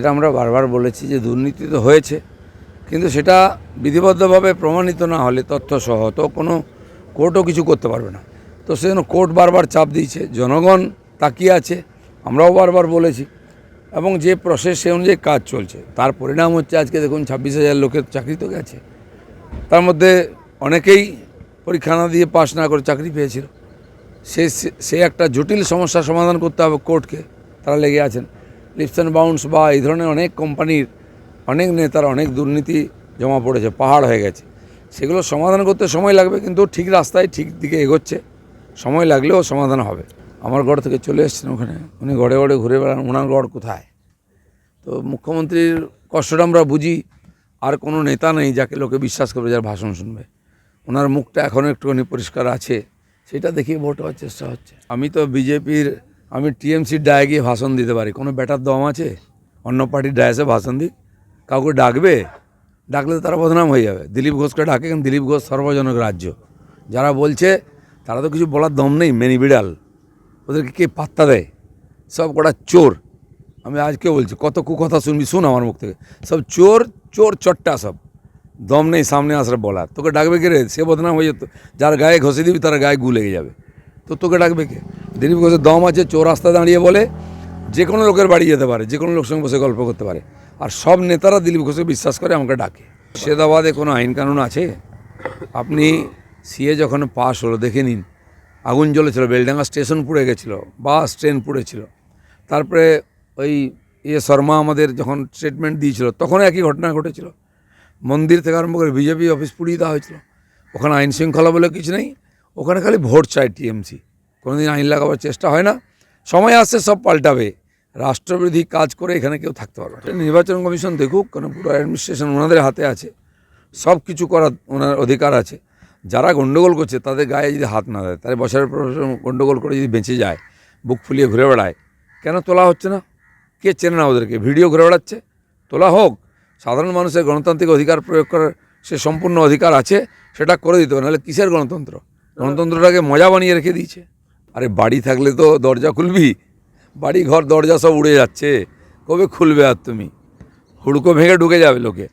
এটা আমরা বারবার বলেছি যে দুর্নীতি তো হয়েছে, কিন্তু সেটা বিধিবদ্ধভাবে প্রমাণিত না হলে তথ্যসহ তো কোনো কোর্টও কিছু করতে পারবে না। তো সেজন্য কোর্ট বারবার চাপ দিয়েছে, জনগণ তাকিয়ে আছে, আমরাও বারবার বলেছি, এবং যে প্রসেস সে অনুযায়ী কাজ চলছে। তার পরিণাম হচ্ছে আজকে দেখুন ছাব্বিশ হাজার লোকের চাকরি তো গেছে। তার মধ্যে অনেকেই পরীক্ষা না দিয়ে পাশ না করে চাকরি পেয়েছিল। সে সে- একটা জটিল সমস্যার সমাধান করতে হবে কোর্টকে, তারা লেগে আছেন। লিপস অ্যান্ড বাউন্স বা এই ধরনের অনেক কোম্পানির অনেক নেতার অনেক দুর্নীতি জমা পড়েছে, পাহাড় হয়ে গেছে। সেগুলো সমাধান করতে সময় লাগবে কিন্তু ঠিক রাস্তায় ঠিক দিকে এগোচ্ছে। সময় লাগলেও সমাধান হবে। আমার গড় থেকে চলে এসছেন ওখানে। উনি গড়ে গড়ে ঘুরে বেড়ান ওনার গড় কোথায়? তো মুখ্যমন্ত্রীর কষ্টটা আমরা বুঝি। আর কোনো নেতা নেই যাকে লোকে বিশ্বাস করবে, যার ভাষণ শুনবে। ওনার মুখটা এখনও একটুখানি পরিষ্কার আছে। সেটা দেখিয়ে ভোট হওয়ার চেষ্টা হচ্ছে। আমি তো বিজেপির আমি টিএমসির ডায়ে গিয়ে ভাষণ দিতে পারি। কোনো ব্যাটার দম আছে? অন্য পার্টির ডায়াসে ভাষণ দিক। কাউকে ডাকবে? ডাকলে তো তারা বদনাম হয়ে যাবে। দিলীপ ঘোষকে ডাকে কিন্তু দিলীপ ঘোষ সর্বজনক রাজ্য। যারা বলছে, তারা তো কিছু বলার দম নেই, মেনি বিড়াল। ওদেরকে কে পাত্তা দেয়? সব কটা চোর। আমি আজকে বলছি, কত কুকথা শুনবি শুন আমার মুখ থেকে। সব চোর চোর চট্টা সব। দম নেই, সামনে আসার বলার। তোকে ডাকবে কে রে? সে বদনাম হয়ে যেত যার গায়ে ঘষে দিবি, তার গায়ে গু লেগে যাবে। তো তোকে ডাকবে কে? দিলীপ ঘোষের দম আছে, চোর রাস্তা দাঁড়িয়ে বলে, যে কোনো লোকের বাড়ি যেতে পারে, যে কোনো লোকের সঙ্গে বসে গল্প করতে পারে। আর সব নেতারা দিলীপ ঘোষকে বিশ্বাস করে, আমাকে ডাকে। সেদাবাদে কোনো আইন কানুন আছে? আপনি সিএ যখন পাশ হলো, দেখে নিন। আগুন জ্বলেছিল, বেলডাঙ্গা স্টেশন পুড়ে গেছিল, বাস, ট্রেন পুড়েছিল। তারপরে ওই ইয়ে শর্মা আমাদের যখন স্টেটমেন্ট দিয়েছিল তখন একই ঘটনা ঘটেছিল। মন্দির থেকে আরম্ভ করে বিজেপি অফিস পুড়িয়ে দেওয়া হয়েছিল। ওখানে আইন শৃঙ্খলা বলে কিছু নেই, ওখানে খালি ভোট চায় টিএমসি। কোনোদিন আইন লাগাবার চেষ্টা হয় না। সময় আসছে, সব পাল্টাবে। রাষ্ট্রবিরোধী কাজ করে এখানে কেউ থাকতে পারবে না। নির্বাচন কমিশন দেখুক, কারণ পুরো অ্যাডমিনিস্ট্রেশন ওনাদের হাতে আছে। সব কিছু করার ওনার অধিকার আছে। যারা গণ্ডগোল করছে, তাদের গায়ে যদি হাত না দেয়, তাহলে বছরের পর গণ্ডগোল করে যদি বেঁচে যায়, বুক ফুলিয়ে ঘুরে বেড়ায়, কেন তোলা হচ্ছে না? কে চেনে না ওদেরকে? ভিডিও ঘুরে বেড়াচ্ছে? তোলা হোক। সাধারণ মানুষের গণতান্ত্রিক অধিকার প্রয়োগ করার সে সম্পূর্ণ অধিকার আছে, সেটা করে দিতে হবে, নাহলে কিসের গণতন্ত্র? গণতন্ত্রটাকে মজা বানিয়ে রেখে দিয়েছে। আরে বাড়ি থাকলে তো দরজা খুলবি। বাড়ি ঘর দরজা সব উড়ে যাচ্ছে। কবে খুলবে আর তুমি? হুড়কো ভেঙে ঢুকে যাবে লোকে।